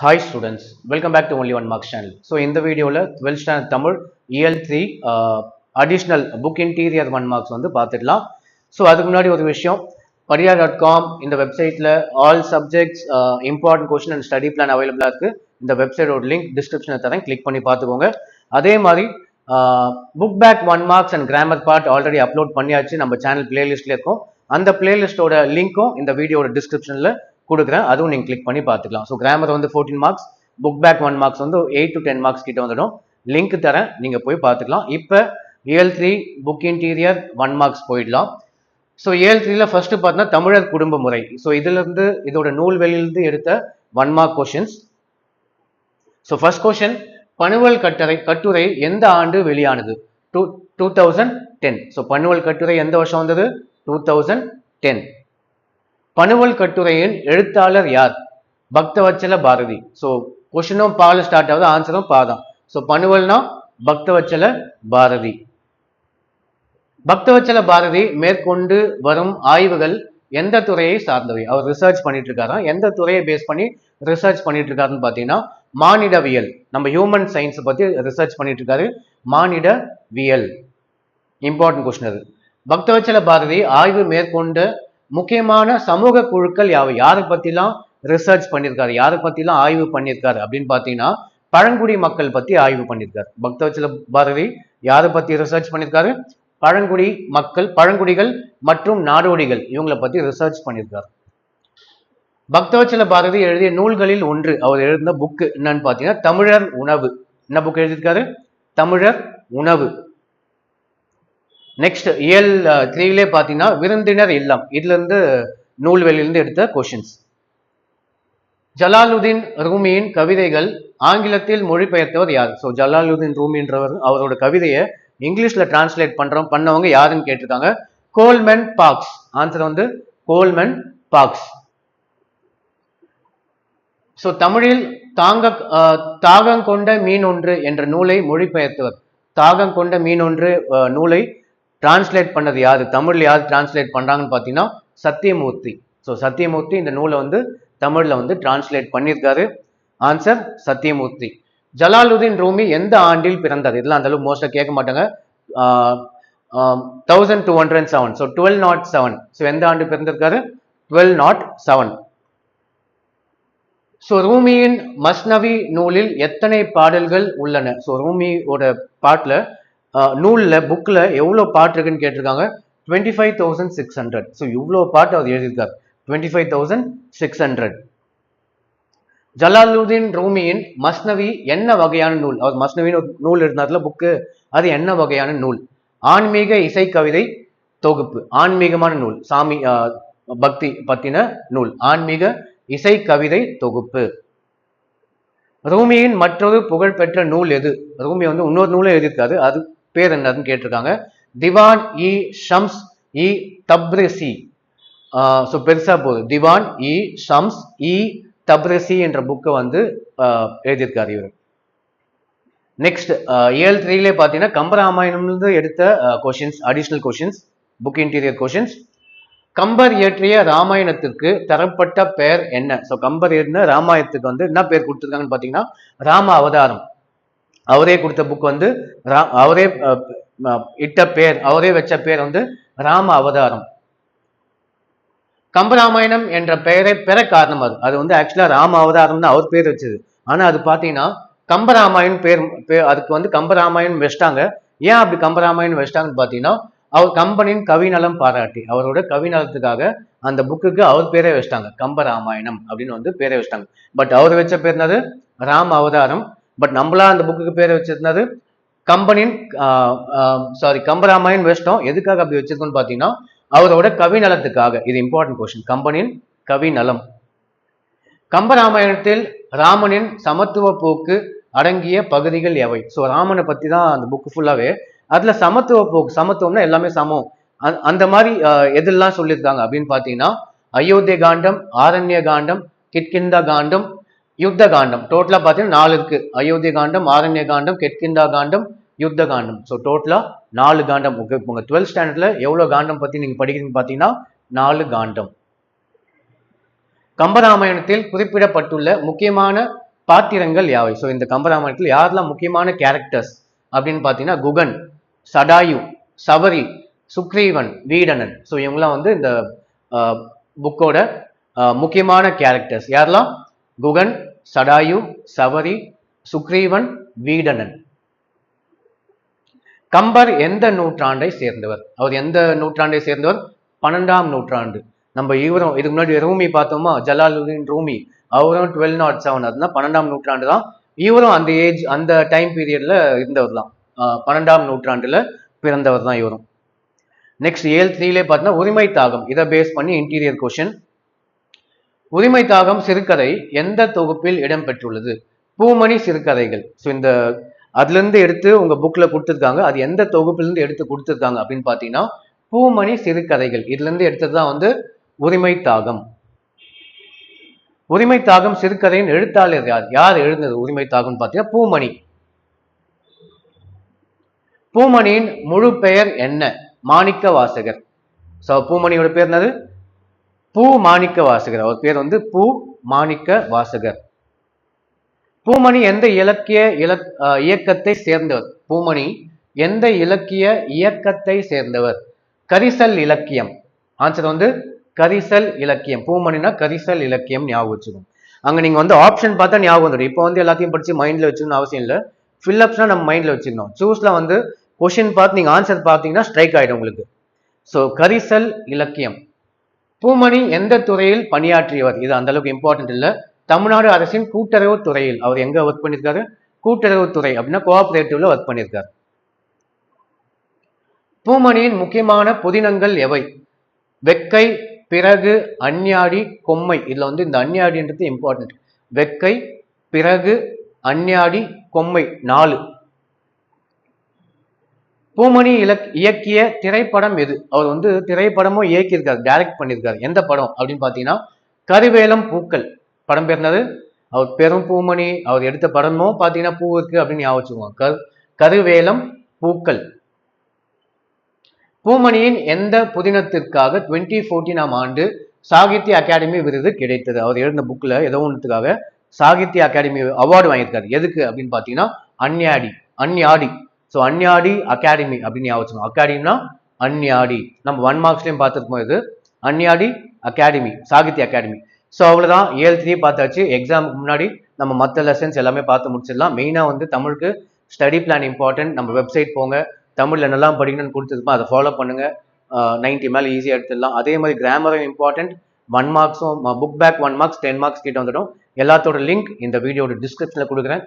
Hi students welcome back to only one marks channel so இந்த வீடியோவில் twelfth standard Tamil E L three additional book interior one marks வந்து பார்த்துடலாம். So அதுக்கு முன்னாடி ஒரு விஷயம் பரியா டாட் காம் இந்த வெப்சைட்டில் all subjects important question and study plan அவைலபிளாக இருக்குது இந்த வெப்சைட்டோட லிங்க் டிஸ்கிரிப்ஷனில் தரேன் கிளிக் பண்ணி பார்த்துக்கோங்க. அதே மாதிரி book back one marks and grammar part already upload பண்ணியாச்சு. நம்ம சேனல் பிளேலிஸ்ட்ல இருக்கும். அந்த பிளேலிஸ்டோட லிங்க்கும் இந்த வீடியோட டிஸ்கிரிப்ஷனில் கொடுக்குறேன். அதுவும் நீங்கள் கிளிக் பண்ணி பார்த்துக்கலாம். ஸோ கிராமர் வந்து fourteen marks book back one marks வந்து எயிட் டு டென் மார்க்ஸ் கிட்ட வந்துடும். லிங்க் தரேன். நீங்கள் போய் பார்த்துக்கலாம். இப்போ A L three book interior one marks போயிடலாம். ஸோ ஏஎல் த்ரீல ஃபர்ஸ்ட் பார்த்தீங்கன்னா தமிழர் குடும்ப முறை. ஸோ இதிலிருந்து இதோட நூல் வெளியிலிருந்து எடுத்த one mark questions so first question பணுவல் கட்டுரை கட்டுரை எந்த ஆண்டு வெளியானது? Two two thousand ten so பணுவல் கட்டுரை எந்த வருஷம் வந்தது? டூ தௌசண்ட் டென் பணுவல் கட்டுரையின் எழுத்தாளர் யார்? பக்தவச்சல பாரதி. ஸோ கொஷினும் பால ஸ்டார்ட் ஆகுது ஆன்சரும் பாதான் ஸோ பணுவல்னா பக்தவச்சல பாரதி. பக்தவச்சல பாரதி மேற்கொண்டு வரும் ஆய்வுகள் எந்த துறையை சார்ந்தவை? அவர் ரிசர்ச் பண்ணிட்டு இருக்காராம் எந்த துறையை பேஸ் பண்ணி ரிசர்ச் பண்ணிட்டு இருக்காருன்னு பார்த்தீங்கன்னா மானிடவியல். நம்ம ஹியூமன் சயின்ஸை பற்றி ரிசர்ச் பண்ணிட்டு இருக்காரு மானிடவியல். இம்பார்ட்டன்ட் கொஸ்டின் அது. பக்தவச்சல பாரதி ஆய்வு மேற்கொண்ட முக்கியமான சமூக குழுக்கள் யாவை? யாரை பற்றிலாம் ரிசர்ச் பண்ணியிருக்காரு யாரை பற்றிலாம் ஆய்வு பண்ணியிருக்காரு அப்படின்னு பார்த்தீங்கன்னா பழங்குடி மக்கள் பற்றி ஆய்வு பண்ணியிருக்காரு பக்தவச்சல பாரதி யாரை பற்றி ரிசர்ச் பண்ணியிருக்காரு பழங்குடி மக்கள் பழங்குடிகள் மற்றும் நாடோடிகள் இவங்களை பற்றி ரிசர்ச் பண்ணியிருக்காரு பக்தவச்சல பாரதி எழுதிய நூல்களில் ஒன்று அவர் எழுதின புக்கு என்னன்னு பார்த்தீங்கன்னா தமிழர் உணவு. என்ன புக் எழுதியிருக்காரு? தமிழர் உணவு. நெக்ஸ்ட் இயல் த்ரீலே பார்த்தீங்கன்னா விருந்தினர் இல்லம். இதுல இருந்து நூல்வெளியிலிருந்து எடுத்த கொஷின்ஸ் ஜலாலுதீன் ரூமியின் கவிதைகள் ஆங்கிலத்தில் மொழிபெயர்த்தவர் யார்? ஸோ ஜலாலுதீன் ரூமின்றவர் அவரோட கவிதையை இங்கிலீஷில் டிரான்ஸ்லேட் பண்ணுறோம் பண்ணவங்க யாருன்னு கேட்டிருக்காங்க? Coleman Fox. ஆன்சர் வந்து கோல்மென் பாக்ஸ். ஸோ தமிழில் தாங்க தாகம் கொண்ட மீன் ஒன்று என்ற நூலை மொழிபெயர்த்தவர். தாகம் கொண்ட மீன் ஒன்று நூலை டிரான்ஸ்லேட் பண்ணது யாரு? தமிழில் யார் டிரான்ஸ்லேட் பண்ணுறாங்கன்னு பார்த்தீங்கன்னா சத்தியமூர்த்தி. ஸோ சத்தியமூர்த்தி இந்த நூலை வந்து தமிழில் வந்து டிரான்ஸ்லேட் பண்ணியிருக்காரு. ஆன்சர் சத்தியமூர்த்தி. ஜலாலுதீன் ரூமி எந்த ஆண்டில் பிறந்தார்? இதெல்லாம் அந்த அளவுக்கு மோஸ்ட்டாக கேட்க மாட்டாங்க. Thousand two hundred seven so twelve naught seven so எந்த ஆண்டு பிறந்திருக்காரு? டுவெல் நாட் செவன் ஸோ ரூமியின் மஸ்னவி நூலில் எத்தனை பாடல்கள் உள்ளன? ஸோ ரூமியோட பாட்டில் நூலில் புக்கில் எவ்வளோ பாட்டு இருக்குன்னு கேட்டிருக்காங்க? Twenty five thousand six hundred so இவ்வளோ பாட்டு அவர் எழுதியிருக்கார். Twenty five thousand six hundred Jalaluddin ரூமியின் மஸ்னவி என்ன வகையான நூல்? அவர் மஸ்னவின்னு ஒரு நூல் இருந்தார்ல புக்கு அது என்ன வகையான நூல்? ஆன்மீக இசை கவிதை தொகுப்பு. ஆன்மீகமான நூல். சாமி பக்தி பத்தின நூல். ஆன்மீக இசை கவிதை தொகுப்பு. ரூமியின் மற்றொரு புகழ்பெற்ற நூல் எது? ரூமி வந்து இன்னொரு நூலும் எழுதியிருக்காது அது பேர் என்னதுன்னு கேட்டிருக்காங்க. திவான் இ ஷம்ஸ் இ தப்ரசி. ஸோ பெருசா போகுது. திவான் இ ஷம்ஸ் இ தப்ரசி என்ற புக்கை வந்து எழுதியிருக்காரு இவர். நெக்ஸ்ட் ஏழு த்ரீலே பார்த்தீங்கன்னா கம்பராமாயணம்லேருந்து எடுத்த questions additional questions book interior questions Kambar இயற்றிய ராமாயணத்திற்கு தரப்பட்ட பெயர் என்ன? ஸோ கம்பர் எழுதின ராமாயணத்துக்கு வந்து என்ன பேர் கொடுத்துருக்காங்கன்னு பார்த்தீங்கன்னா ராம அவதாரம். அவரே கொடுத்த புக் வந்து ரா அவரே இட்ட பேர் அவரே வச்ச பேர் வந்து ராம அவதாரம். கம்பராமாயணம் என்ற பெயரை பெற காரணம் அது. அது வந்து ஆக்சுவலாக ராம அவதாரம் தான் அவர் பேர் வச்சது. ஆனால் அது பார்த்தீங்கன்னா கம்பராமாயணம் பேர் அதுக்கு வந்து கம்பராமாயணம் வச்சிட்டாங்க. ஏன் அப்படி கம்பராமாயணம் வச்சிட்டாங்கன்னு பார்த்தீங்கன்னா அவர் கம்பனின் கவிநலம் பாராட்டி அவரோட கவிநலத்துக்காக அந்த புக்குக்கு அவர் பேரே வச்சிட்டாங்க. கம்பராமாயணம் அப்படின்னு வந்து பேரே வச்சிட்டாங்க. பட் அவர் வச்ச பேர்னது ராம அவதாரம். பட் நம்மளா அந்த புக்குக்கு பேர் வச்சிருந்தது கம்பனின் சாரி கம்பராமாயண் வச்சிட்டோம் எதுக்காக அப்படி வச்சிருக்கோம்னு பார்த்தீங்கன்னா அவரோட கவிநலத்துக்காக இது இம்பார்ட்டன்ட் கொஸ்டின் கம்பனின் கவிநலம் கம்பராமாயணத்தில் ராமனின் சமத்துவ போக்கு அடங்கிய பகுதிகள் எவை? ஸோ ராமனை பற்றி தான் அந்த புக்கு ஃபுல்லாகவே அதில் சமத்துவ போக்கு சமத்துவம்னா எல்லாமே சமம். அந்த மாதிரி எதெல்லாம் சொல்லியிருக்காங்க அப்படின்னு பார்த்தீங்கன்னா அயோத்திய காண்டம் ஆரண்ய காண்டம் கிட்கிந்தா காண்டம் யுத்த காண்டம் டோட்டலாக பார்த்தீங்கன்னா நாலு இருக்கு. அயோத்திய காண்டம் ஆரண்ய காண்டம் கெட்கிந்தா காண்டம் யுத்த காண்டம். ஸோ டோட்டலா நாலு காண்டம். ஓகே உங்கள் டுவெல்த் ஸ்டாண்டர்டில் எவ்வளோ காண்டம் பற்றி நீங்கள் படிக்கிறீங்கன்னு பார்த்தீங்கன்னா நாலு காண்டம். கம்பராமாயணத்தில் குறிப்பிடப்பட்டுள்ள முக்கியமான பாத்திரங்கள் யாவை? ஸோ இந்த கம்பராமாயணத்தில் யாரெல்லாம் முக்கியமான கேரக்டர்ஸ் அப்படின்னு பார்த்தீங்கன்னா குகன் சடாயு சபரி சுக்ரீவன் வீடனன். ஸோ இவங்கெல்லாம் வந்து இந்த புக்கோட முக்கியமான கேரக்டர்ஸ் யாரெல்லாம்? குகன் சடாயு சவரி சுக்ரீவன் வீடனன். கம்பர் எந்த நூற்றாண்டை சேர்ந்தவர்? அவர் எந்த நூற்றாண்டை சேர்ந்தவர்? பன்னெண்டாம் நூற்றாண்டு. நம்ம இவரும் இதுக்கு முன்னாடி ரூமி பார்த்தோமா? ஜலாலுதீன் ரூமி. அவரும் டுவெல் நாட் செவன். அதுனா பன்னெண்டாம் நூற்றாண்டு தான். இவரும் அந்த ஏஜ் அந்த டைம் பீரியட்ல இருந்தவர் தான். ஆஹ் பன்னெண்டாம் நூற்றாண்டுல பிறந்தவர் தான் இவரும். நெக்ஸ்ட் ஏழு த்ரீலே பார்த்தீங்கன்னா உரிமை தாகம். இதை பேஸ் பண்ணி இன்டீரியர் கொஷின் உரிமை தாகம் சிறுகதை எந்த தொகுப்பில் இடம்பெற்றுள்ளது? பூமணி சிறுகதைகள். ஸோ இந்த அதுலேருந்து எடுத்து உங்க புக்கில் கொடுத்துருக்காங்க. அது எந்த தொகுப்புலேருந்து எடுத்து கொடுத்துருக்காங்க அப்படின்னு பார்த்தீங்கன்னா பூமணி சிறுகதைகள். இதுல இருந்து எடுத்தது தான் வந்து உரிமை தாகம். உரிமை தாகம் சிறுகதையின் எழுத்தாளர் யார்? யார் எழுந்தது உரிமை தாகம் பார்த்தீங்கன்னா பூமணி. பூமணியின் முழு பெயர் என்ன? மாணிக்க வாசகர் ஸோ பூமணியோட பேர் என்னது? பூ மாணிக்க வாசகர். அவர் பேர் வந்து பூ மாணிக்க வாசகர். பூமணி எந்த இலக்கிய இலக் இயக்கத்தை சேர்ந்தவர்? பூமணி எந்த இலக்கிய இயக்கத்தை சேர்ந்தவர்? கரிசல் இலக்கியம். ஆன்சர் வந்து கரிசல் இலக்கியம். பூமணினா கரிசல் இலக்கியம் ஞாபகம் வச்சுக்கணும் அங்க நீங்க வந்து ஆப்ஷன் பார்த்தா ஞாபகம் வந்துடும். இப்போ வந்து எல்லாத்தையும் படிச்சு மைண்ட்ல வச்சுக்கணும் அவசியம் இல்லை. ஃபில்லப்ஸ்னா நம்ம மைண்ட்ல வச்சுக்கணும். சூஸ்ல வந்து கொஷின் பார்த்து நீங்க ஆன்சர் பார்த்தீங்கன்னா ஸ்ட்ரைக் ஆயிடும் உங்களுக்கு. ஸோ கரிசல் இலக்கியம். பூமணி எந்த துறையில் பணியாற்றியவர்? இது அந்த அளவுக்கு இம்பார்ட்டன்ட் இல்லை. தமிழ்நாடு அரசின் கூட்டுறவு துறையில். அவர் எங்க ஒர்க் பண்ணியிருக்காரு கூட்டுறவு துறை அப்படின்னா கோஆபரேட்டிவ்ல ஒர்க் பண்ணியிருக்காரு பூமணியின் முக்கியமான புதினங்கள் எவை? வெக்கை பிறகு அந்நியாடி கொம்மை. இதுல வந்து இந்த அந்நியாடின்றது இம்பார்ட்டன்ட் வெக்கை பிறகு அந்நியாடி கொம்மை. நாலு. பூமணி இலக் இயக்கிய திரைப்படம் எது? அவர் வந்து திரைப்படமும் இயக்கியிருக்காரு டைரக்ட் பண்ணியிருக்காரு. எந்த படம் அப்படின்னு பார்த்தீங்கன்னா கருவேலம் பூக்கள். படம் பேர்னது அவர் பெரும் பூமணி அவர் எடுத்த படமும் பார்த்தீங்கன்னா பூ இருக்கு அப்படின்னு ஞாபகம் கரு கருவேலம் பூக்கள். பூமணியின் எந்த புதினத்திற்காக டுவெண்ட்டி ஃபோர்டீனாம் ஆண்டு சாகித்ய அகாடமி விருது கிடைத்தது? அவர் எழுந்த புக்கில் ஏதோ ஒன்றுக்காக சாகித்ய அகாடமி அவார்டு வாங்கியிருக்காரு. எதுக்கு அப்படின்னு பார்த்தீங்கன்னா அந்யாடி அந்யாடி ஸோ அன்யாடி அகாடமி அப்படின்னு ஞாபகம் வச்சுக்கணும் அகாடமினா அன்யாடி நம்ம ஒன் மார்க்ஸ்லையும் பார்த்துருக்கோம் இது. அன்யாடி அகாடமி சாகித்ய அகாடமி ஸோ அவ்வளோதான் ஏழு த்ரீ பார்த்தாச்சு. எக்ஸாமுக்கு முன்னாடி நம்ம மற்ற லெசன்ஸ் எல்லாமே பார்த்து முடிச்சிடலாம். மெயினாக வந்து தமிழுக்கு ஸ்டடி பிளான் இம்பார்ட்டன்ட் நம்ம வெப்சைட் போங்க. தமிழில் என்னெல்லாம் படிக்கணும்னு கொடுத்துருப்போம் அதை ஃபாலோ பண்ணுங்க. நைன்ட்டி மேலே ஈஸியாக எடுத்துடலாம். அதே மாதிரி கிராமரும் important one மார்க்ஸும் book back one marks ten marks கிட்ட வந்துடும். எல்லாத்தோட லிங்க் இந்த வீடியோட டிஸ்கிரிப்ஷனில் கொடுக்குறேன்.